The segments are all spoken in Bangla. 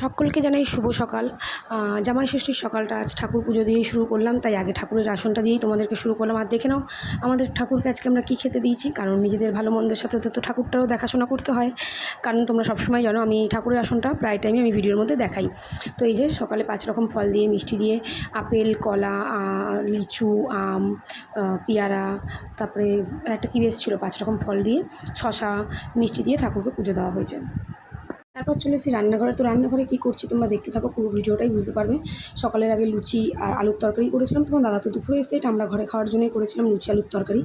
সকলকে জানাই শুভ সকাল। জামাই ষষ্ঠীর সকালটা আজ ঠাকুর পুজো দিয়েই শুরু করলাম, তাই আগে ঠাকুরের আসনটা দিয়েই তোমাদেরকে শুরু করলাম। আর দেখে নাও, আমাদের ঠাকুরকে আজকে আমরা কী খেতে দিয়েছি, কারণ নিজেদের ভালো মন্দের সাথে তো ঠাকুরটারও দেখাশোনা করতে হয়। কারণ তোমরা সবসময় জানো, আমি ঠাকুরের আসনটা প্রায় টাইমে আমি ভিডিওর মধ্যে দেখাই। তো এই যে সকালে পাঁচ রকম ফল দিয়ে, মিষ্টি দিয়ে, আপেল, কলা লিচু, আম পেয়ারা, তারপরে একটা কী বেশ ছিল, পাঁচ রকম ফল দিয়ে শশা মিষ্টি দিয়ে ঠাকুরকে পুজো দেওয়া হয়েছে। তারপর চলে এসেছি রান্নাঘরে। তো রান্নাঘরে কী করছি তোমরা দেখতে থাকো, পুরো ভিডিওটাই বুঝতে পারবে। সকালের আগে লুচি আর আলুর তরকারি করেছিলাম। তোমার দাদা তো দুপুরে এসে এটা আমরা ঘরে খাওয়ার জন্যই করেছিলাম, লুচি, আলুর তরকারি।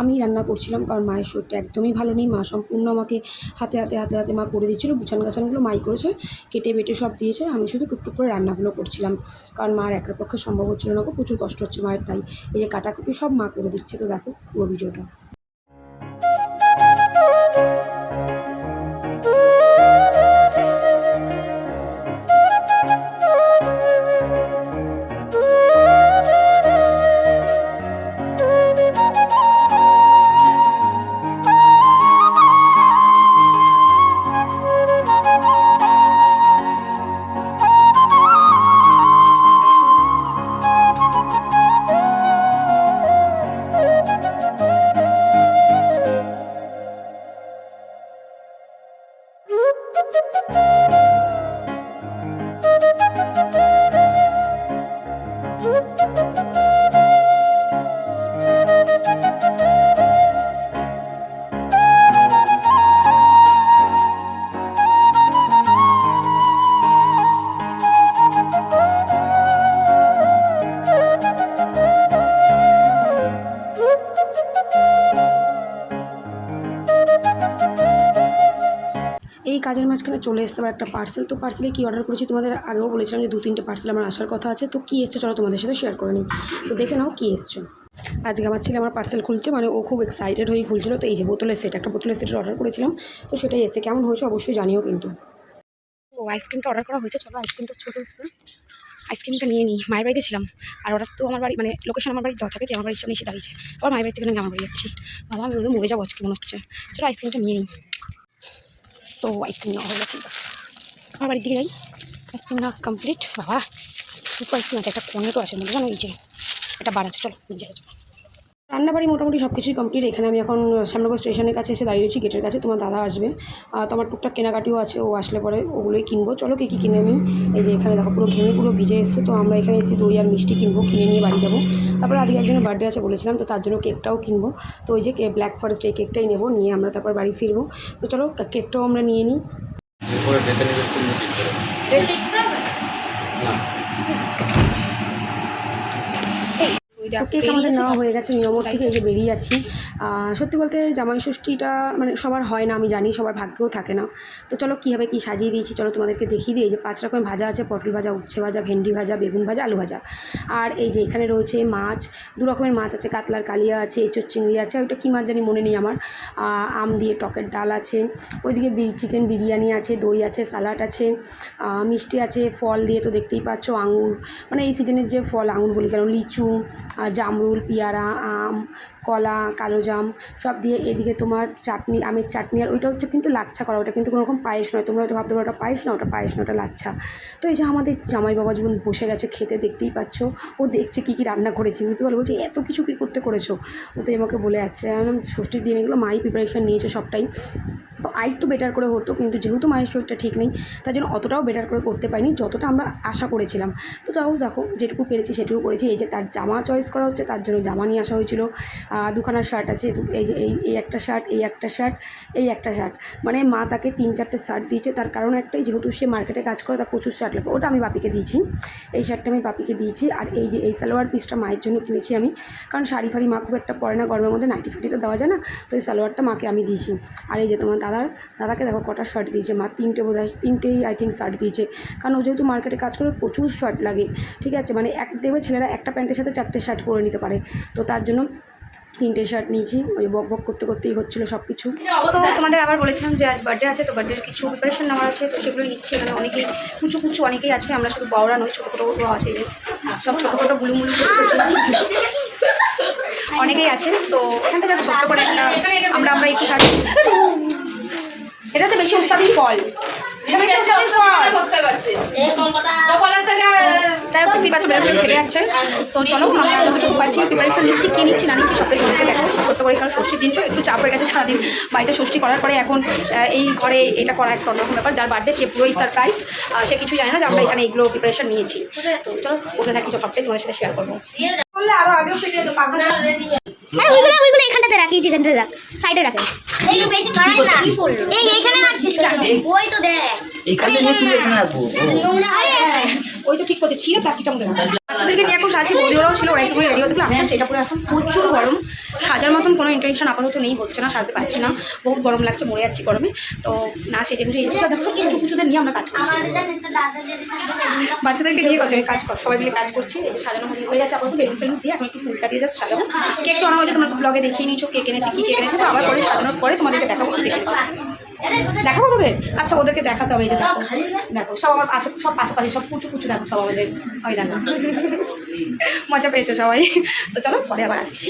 আমি রান্না করছিলাম কারণ মায়ের শরীরটা একদমই ভালো নেই। মা সম্পূর্ণ আমাকে হাতে হাতে হাতে হাতে মা করে দিচ্ছিল গুছান গাছানগুলো মাই করেছে, কেটে, বেটে সব দিয়েছে। আমি শুধু টুকটুক করে রান্নাগুলো করছিলাম। কারণ মার একের পক্ষে সম্ভব হচ্ছিল না প্রচুর কষ্ট হচ্ছে মায়ের, তাই এই যে কাটাকুটি সব মা করে দিচ্ছে। তো দেখো পুরো ভিডিওটা। কাজের মাঝখানে চলে এসছে আবার একটা পার্সেল তো পার্সেলে কী অর্ডার করেছি তোমাদের আগেও বলেছিলাম যে দু তিনটে পার্সেল আমার আসার কথা আছে। তো কী এসছে চলো তোমাদের সাথে শেয়ার করে নিই। তো দেখে নাও কী এসছে। আজকে আমার ছেলে আমার পার্সেল খুলছে মানে ও খুব এক্সাইটেড হয়ে খুলছিল। তো এই যে বোতলের সেট একটা বোতলের সেটের অর্ডার করেছিলাম। তো সেটাই এসছে। কেমন হয়েছে অবশ্যই জানিও কিন্তু। ও আইসক্রিমটা অর্ডার করা হয়েছে। চলো আইসক্রিমটা ছোটো এসছে আইসক্রিমটা নিয়ে নিই। মায়ের বাড়িতে ছিলাম। আর ওরা তো আমার বাড়ি মানে লোকেশন আমার বাড়ি দেওয়া থাকে যে আমার বাড়ির সামনে এসে দাঁড়িয়েছে। আবার মায়ের বাড়ি থেকে আমি আমার বাড়ি যাচ্ছি। বাবা, আমি রোদে মরে যাব আজকে মনে হচ্ছে। চলো আইসক্রিমটা নিয়ে নিই। তো আইসক্রিম নেওয়া হয়ে গেছে আমার বাড়ির দিকে যাই আইসক্রিম না কমপ্লিট বাবা দুটো আইসক্রিম আছে একটা কর্নেটও আছে, মনে জানো এই যে, একটা বার আছে, চলো নিজে চলো রান্নাবাড়ি মোটামুটি সব কিছুই কমপ্লিট এখানে আমি এখন শ্যামনগর স্টেশনের কাছে এসে দাঁড়িয়ে রয়েছি গেটের কাছে। তোমার দাদা আসবে। আর তোমার টুকটাক কেনাকাটিও আছে ও আসলে পরে ওগুলোই কিনবো। চলো কী কী কিনে আমি এই যে এখানে দেখো পুরো ঘেমে পুরো ভিজে এসছে। তো আমরা এখানে এসে দই আর মিষ্টি কিনবো কিনে নিয়ে বাড়ি যাব। তারপরে আজকে একজনের বার্থডে আছে বলেছিলাম তো তার জন্য কেকটাও কিনবো। তো ওই যে ব্ল্যাক ফরেস্ট এই কেকটাই নেব নিয়ে আমরা তারপর বাড়ি ফিরবো। তো চলো কেকটাও আমরা নিয়ে নিই। তো কেক আমাদের নেওয়া হয়ে গেছে নিয়মর থেকে এই যে বেরিয়ে যাচ্ছি। সত্যি বলতে জামাই ষষ্ঠীটা মানে সবার হয় না আমি জানি সবার ভাগ্যেও থাকে না। তো চলো কীভাবে কী সাজিয়ে দিয়েছি চলো তোমাদেরকে দেখিয়ে দিই। এই যে পাঁচ রকমের ভাজা আছে পটল ভাজা উচ্ছে ভাজা ভেন্ডি ভাজা বেগুন ভাজা আলু ভাজা। আর এই যে এখানে রয়েছে মাছ দু রকমের মাছ আছে কাতলার কালিয়া আছে এঁচোর চিংড়ি আছে ওইটা কী মাছ জানি মনে নেই আমার। আম দিয়ে টকের ডাল আছে ওইদিকে চিকেন বিরিয়ানি আছে দই আছে স্যালাড আছে মিষ্টি আছে ফল দিয়ে তো দেখতেই পাচ্ছ আঙুর। মানে এই সিজনের যে ফল আঙুর বলি কেন লিচু জামরুল, পেয়ারা, আম, কলা, কালো জাম, সব দিয়ে এদিকে তোমার চাটনি, আমের চাটনি, আর ওইটা হচ্ছে কিন্তু লাচ্ছা করা, ওটা কিন্তু কোনো রকম পায়েস নয়। তোমরা হয়তো ভাবতে পারো ওটা পায়েস না, ওটা পায়েস না, ওটা লাচ্ছা। তো এই যে আমাদের জামাই বাবা জীবন বসে গেছে খেতে, দেখতেই পাচ্ছ। ও দেখছে কী কী রান্না করেছি, বুঝতে পারো বলছে, এত কিছু কী করতে করেছ? ও তো আমাকে বলে যাচ্ছে ষষ্ঠীর দিন এগুলো মাই প্রিপারেশান নিয়েছে সবটাই। তো আরেকটু বেটার করে হতো, কিন্তু যেহেতু মায়ের শরীরটা ঠিক নেই, তার জন্য অতটাও বেটার করে করতে পারিনি, যতটা আমরা আশা করেছিলাম। তো যাও দেখো, যেটুকু পেরেছি সেটুকু করেছি। এই যে তার জামা চয়েস করা হচ্ছে, তার জন্য জামা নিয়ে আসা হয়েছিল। দুখানা শার্ট আছে এই যে, এই এই একটা শার্ট এই একটা শার্ট এই একটা শার্ট মানে মা তাকে তিন চারটে শার্ট দিয়েছে, তার কারণ একটাই যেহেতু সে মার্কেটে কাজ করে, তার প্রচুর শার্ট লাগে ওটা আমি বাপিকে দিয়েছি। এই শার্টটা আমি বাপিকে দিয়েছি, আর এই যে, এই সালোয়ার পিসটা মায়ের জন্য কিনেছি আমি, কারণ শাড়ি ফাড়ি মা খুব একটা পরে না, গরমের মধ্যে নাইটি ফাটি তো দেওয়া যায় না, তো এই সালোয়ারটা মাকে আমি দিয়েছি। আর এই যে, তোমার দাদার, দাদাকে দেখো কটা শার্ট দিয়েছে, মা তিনটে বোধ হয়, তিনটেই আই থিঙ্ক শার্ট দিয়েছে। কারণ ও যেহেতু মার্কেটে কাজ করে প্রচুর শার্ট লাগে, ঠিক আছে? মানে এক, দেখবে ছেলেরা একটা প্যান্টের সাথে চারটে শার্ট পরে নিতে পারে। তো তার জন্য তিনটে শার্ট নিয়েছি। ওই বক বক করতে করতেই হচ্ছিল সব কিছু তো তোমাদের আবার বলেছিলাম যে আজ বার্থডে আছে তো বার্থডের কিছু প্রিপারেশন নেওয়া আছে তো সেগুলোই নিচ্ছি এখানে অনেকেই কুচু কুচু অনেকেই আছে আমরা শুধু বড়রা নই ছোটো ছোটো ছোটো আছে যে। সব ছোটো ছোটো গুলুমুলু অনেকেই আছে তো এখানটা জাস্ট ছোট্ট করে একটা আমরা আমরা একটু শাড়ি এটা তো বেশি ওস্তাদি ফল। এটা বেশি ফল। পাচ্ছ বেরো বেরো ফেলে যাচ্ছে তো চলো আমরা যতটুকু পারছি প্রিপারেশন নিচ্ছি কী নিচ্ছি না নিচ্ছি সবটাই তোমাদেরকে দেখো ছোট্ট করে এখানে ষষ্ঠীর দিন তো একটু চাপ হয়ে গেছে সারাদিন বাড়িতে ষষ্ঠী করার পরে এখন এই ঘরে এটা করা একটা অন্যরকম ব্যাপার যার বার্থডে সে পুরোই সারপ্রাইজ সে কিছু জানে না যে আমরা এখানে এইগুলো প্রিপারেশন নিয়েছি। তো চলো ওটা থাকি সবটাই তোমাদের সাথে শেয়ার করব। আরে ওইগুলো ওইগুলো এখানটাতে রাখি যেখানটাতে রাখ সাইডে রাখে। এই বেশি ছড়াই না। এই এইখানে রাখছিস কেন? ওই তো দেখ। এখানে এখানে রাখব। নোংরা হয়ে ওই তো ঠিক করছে, ছিঁড়ে প্লাস্টিকটার মধ্যে। বাচ্চাদেরকে নিয়ে এখন সাজি বৌদি ওরাও ছিল ওরা একটু রেডি হতে just এটা পরে এখন প্রচুর গরম। সাজার মতন কোনো ইন্টেনশন আপাতত নেই, হচ্ছে না, সাজতে পারছি না। বহুত গরম লাগছে, মরে যাচ্ছি গরমে। তো না, সেই গুছে এই কিছু কিছুদের নিয়ে আমরা কাজ করছি। বাচ্চাদেরকে নিয়ে গেছে কাজ কর সবাই মিলে কাজ করছি। এই যে সাজানো হয়ে- যাচ্ছে আপাতত, বেলুন ফেলুন দিয়ে এখন একটু ফুলটা দিয়ে যাচ্ছে সাজাবো। কেক তো আনা হয়েছে তোমরা ব্লগে দেখিয়ে নিচ্ছ কেক এনেছি কী কেক এনেছি তো আবার পরে সাজানোর পরে তোমাদেরকে দেখাবো। দেখাবো তোদের? আচ্ছা ওদেরকে দেখাতে হবে এই যে দেখো। দেখো সব আমার পাশে সব পাশাপাশি সব কুচু কুচু দেখো সব আমাদের। ওই দেখো। মজা পেয়েছে সবাই। তো চলো পরে আবার আসছি।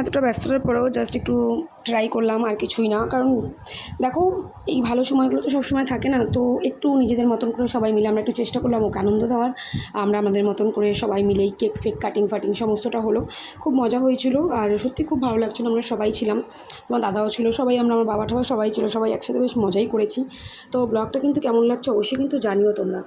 এতটা ব্যস্ততার পরেও জাস্ট একটু ট্রাই করলাম, আর কিছুই না। কারণ দেখো, এই ভালো সময়গুলো তো সবসময় থাকে না, তো একটু নিজেদের মতন করে সবাই মিলে আমরা একটু চেষ্টা করলাম, ওকে আনন্দ দেওয়ার। আমরা আমাদের মতন করে সবাই মিলে কেক ফেক কাটিং ফাটিং সমস্তটা হলো। খুব মজা হয়েছিল, আর সত্যি খুব ভালো লাগছিল, আমরা সবাই ছিলাম। তোমার দাদাও ছিল, সবাই আমরা, আমার বাবা ঠাবা সবাই ছিল, সবাই একসাথে বেশ মজাই করেছি। তো ব্লগটা কিন্তু কেমন লাগছে অবশ্যই কিন্তু জানিও তোমরা।